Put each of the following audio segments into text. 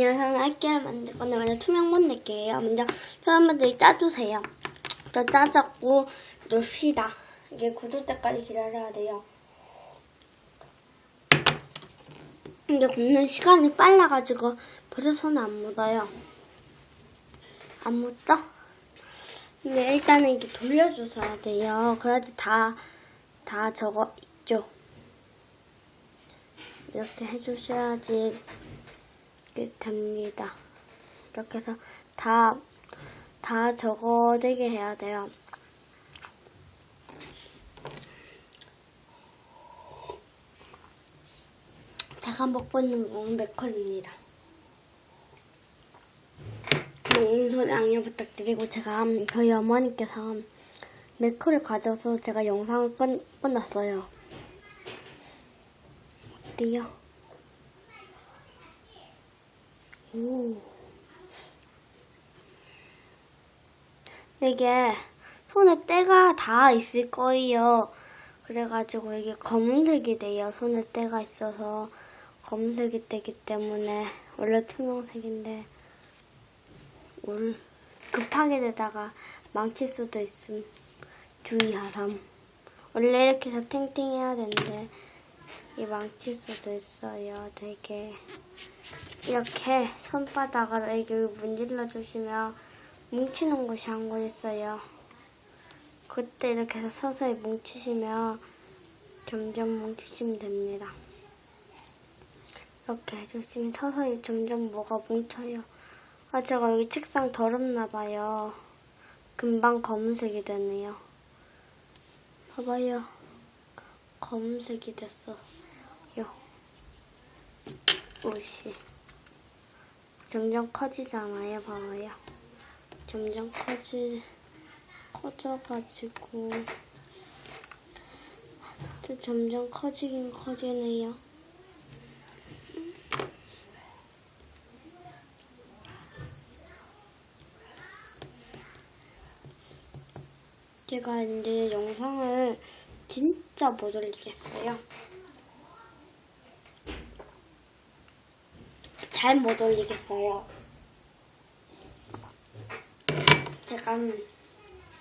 영상은 알게를 만들 건데 먼저 투명본 낼게요. 먼저 여러분들이 짜주세요. 저 짜졌고 놓읍시다. 이게 굳을 때까지 기다려야 돼요. 이게 굽는 시간이 빨라가지고 벌써 손에 안 묻어요. 안 묻죠? 근데 일단은 이렇게 돌려주셔야 돼요. 그래야지 다, 다 저거 있죠. 이렇게 해주셔야지 이렇게 됩니다. 이렇게 해서 다, 다 되게 해야 돼요. 제가 먹고 있는 건 매컬입니다. 오늘 양해 부탁드리고 제가 저희 어머니께서 매컬을 가져서 제가 영상을 끝, 끝났어요. 어때요? 오. 이게 손에 때가 다 있을 거예요. 그래가지고 이게 검은색이 돼요. 손에 때가 있어서 검은색이 되기 때문에 원래 투명색인데 올 급하게 되다가 망칠 수도 있음 주의하람. 원래 이렇게 해서 탱탱해야 되는데 이 망칠 수도 있어요. 되게 이렇게 손바닥으로 이렇게 문질러 주시면 뭉치는 곳이 한 곳 있어요. 그때 이렇게 해서 서서히 뭉치시면 점점 뭉치시면 됩니다. 이렇게 해주시면 서서히 점점 뭐가 뭉쳐요. 아, 제가 여기 책상 더럽나 봐요. 금방 검은색이 되네요. 봐봐요. 검은색이 됐어요. 옷이. 점점 커지잖아요. 봐봐요. 점점 커지, 커져가지고. 또 점점 커지긴 커지네요. 제가 이제 영상을 진짜 못 올리겠어요. 잘 못 올리겠어요. 제가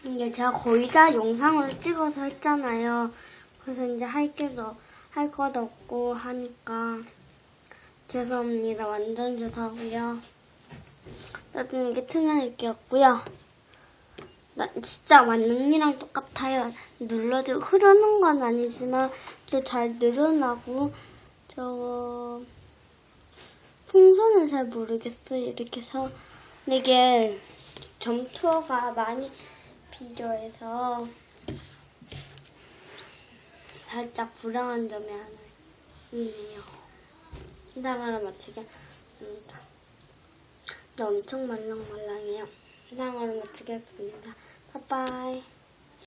이게 제가 거의 다 영상으로 찍어서 했잖아요. 그래서 이제 할 게도 할 것도 없고 하니까 죄송합니다. 완전 죄송하고요. 나중에 이게 투명일 게였고요. 나 진짜 완전이랑 똑같아요. 눌러도 흐르는 건 아니지만 좀 잘 늘어나고 저 풍선을 잘 모르겠어요. 이렇게 해서 이게 점투어가 많이 필요해서 살짝 불안한 점이 하나 있네요. 마치겠습니다. 근데 엄청 말랑말랑해요. 시상을 마치겠습니다. 拜拜。